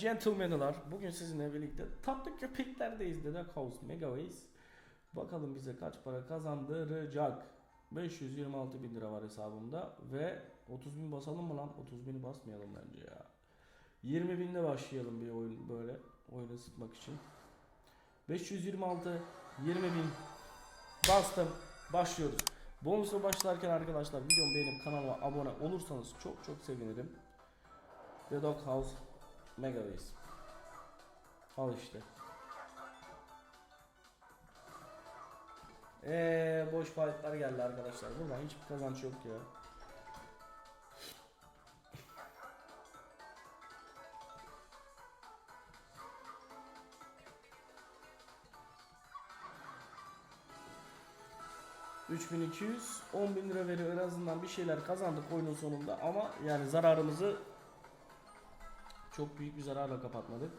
gentlemen'lar bugün sizinle birlikte tatlı köpeklerdeyiz Dede House Megaways. Bakalım bize kaç para kazandıracak. 526 bin lira var hesabımda ve 30 bin basalım mı lan? 30 bini basmayalım bence ya. 20 binle başlayalım bir oyun böyle oyunu ısıtmak için. 526 20 bin bastım başlıyoruz. Bonusla başlarken arkadaşlar videomu beğenip kanalıma abone olursanız çok çok sevinirim. The Dog House Megaways. Al işte. Eee boş fightlar geldi arkadaşlar. Buradan hiçbir kazanç yok ya. ...3200... ...10.000 lira veriyor en azından bir şeyler kazandık oyunun sonunda ama yani zararımızı çok büyük bir zararla kapatmadık.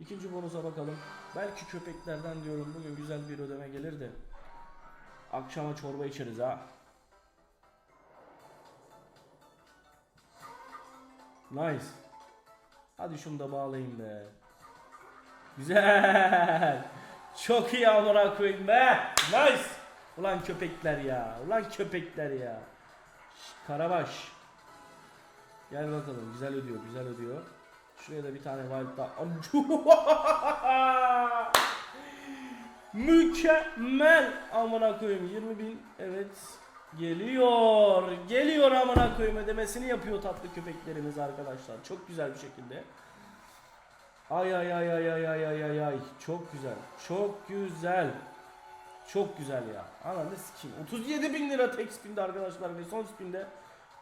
İkinci bonusa bakalım. Belki köpeklerden diyorum bugün güzel bir ödeme gelir de. Akşama çorba içeriz ha. Nice. Hadi şunu da bağlayayım be. Güzel. Çok iyi amına koyayım be. Nice. Ulan köpekler ya. Ulan köpekler ya. Şş, Karabaş. Gel bakalım. Güzel ödüyor. Güzel ödüyor. Şuraya da bir tane wild daha. Mükemmel. Amına koyayım 20 bin. Evet. Geliyor. Geliyor amına koyayım ödemesini yapıyor tatlı köpeklerimiz arkadaşlar. Çok güzel bir şekilde. Ay ay ay ay ay ay ay ay ay. Çok güzel. Çok güzel. Çok güzel ya. Ananı sikeyim. 37 bin lira tek spinde arkadaşlar ve son spinde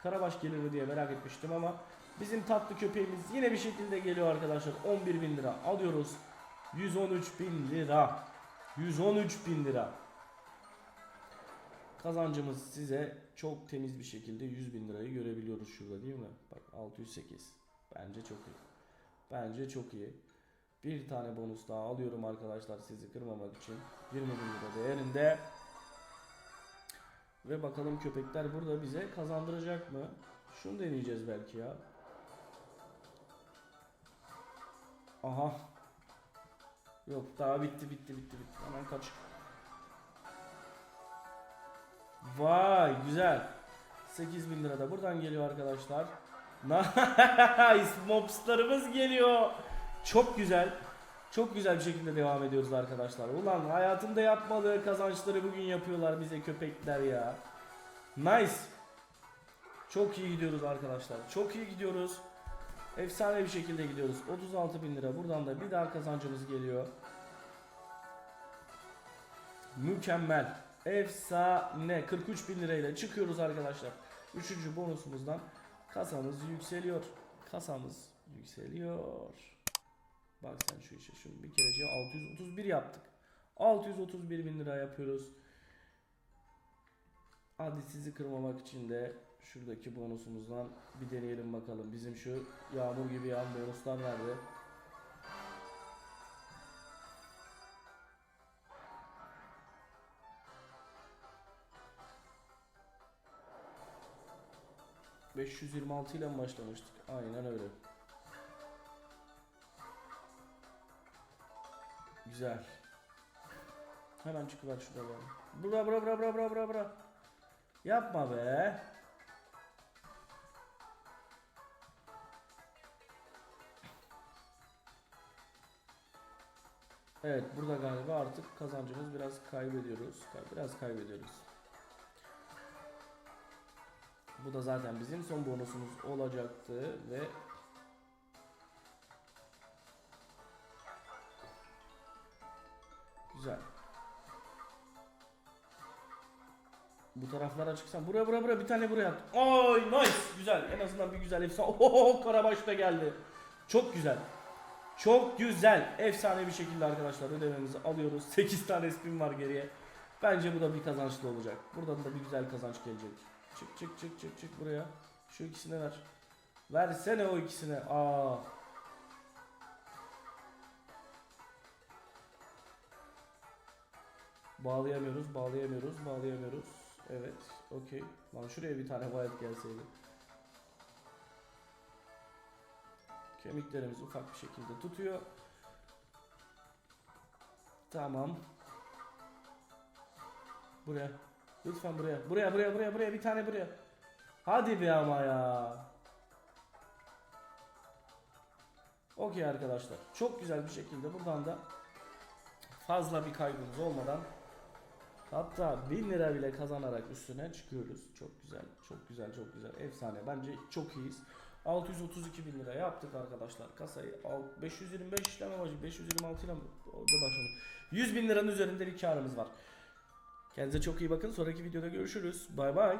Karabaş gelir diye merak etmiştim ama Bizim tatlı köpeğimiz yine bir şekilde geliyor arkadaşlar. 11 bin lira alıyoruz. 113 bin lira. 113 bin lira. Kazancımız size çok temiz bir şekilde 100 bin lirayı görebiliyoruz şurada değil mi? Bak 608. Bence çok iyi. Bence çok iyi. Bir tane bonus daha alıyorum arkadaşlar sizi kırmamak için. 20 bin lira değerinde. Ve bakalım köpekler burada bize kazandıracak mı? Şunu deneyeceğiz belki ya. Aha. Yok daha bitti bitti bitti bitti. Hemen kaç. Vay güzel. 8000 lira da buradan geliyor arkadaşlar. Nice mobslarımız geliyor. Çok güzel. Çok güzel bir şekilde devam ediyoruz arkadaşlar. Ulan hayatımda yapmadığı kazançları bugün yapıyorlar bize köpekler ya. Nice. Çok iyi gidiyoruz arkadaşlar. Çok iyi gidiyoruz. Efsane bir şekilde gidiyoruz. 36 bin lira. Buradan da bir daha kazancımız geliyor. Mükemmel. Efsane. 43 bin lirayla çıkıyoruz arkadaşlar. Üçüncü bonusumuzdan kasamız yükseliyor. Kasamız yükseliyor. Bak sen şu işe. Şunu bir kerece 631 yaptık. 631 bin lira yapıyoruz. Hadi sizi kırmamak için de şuradaki bonusumuzdan bir deneyelim bakalım. Bizim şu yağmur gibi yağan bonuslar nerede? ...526 ile başlamıştık? Aynen öyle. Güzel. Hemen çıkıver şurada bura bura bura bura bura bura. Yapma be. Evet burada galiba artık kazancımız biraz kaybediyoruz. Biraz kaybediyoruz. Bu da zaten bizim son bonusumuz olacaktı ve Güzel. Bu taraflara çıksam buraya buraya buraya bir tane buraya at. Ay nice güzel en azından bir güzel efsane. Oho Karabaş da geldi. Çok güzel. Çok güzel. Efsane bir şekilde arkadaşlar ödememizi alıyoruz. 8 tane spin var geriye. Bence bu da bir kazançlı olacak. Buradan da bir güzel kazanç gelecek. Çık çık çık çık çık buraya. Şu ikisine ver. Versene o ikisine. Aa. Bağlayamıyoruz, bağlayamıyoruz, bağlayamıyoruz. Evet, okey. Lan şuraya bir tane wild gelseydi. Kemiklerimiz ufak bir şekilde tutuyor. Tamam. Buraya. Lütfen buraya. Buraya buraya buraya buraya bir tane buraya. Hadi be ama ya. Okey arkadaşlar. Çok güzel bir şekilde buradan da fazla bir kaybımız olmadan hatta 1000 lira bile kazanarak üstüne çıkıyoruz. Çok güzel. Çok güzel. Çok güzel. Efsane. Bence çok iyiyiz. 632 bin lira yaptık arkadaşlar. Kasayı al- 525 işleme başı 526 ile başladım. 100 bin liranın üzerinde bir karımız var. Kendinize çok iyi bakın. Sonraki videoda görüşürüz. Bay bay.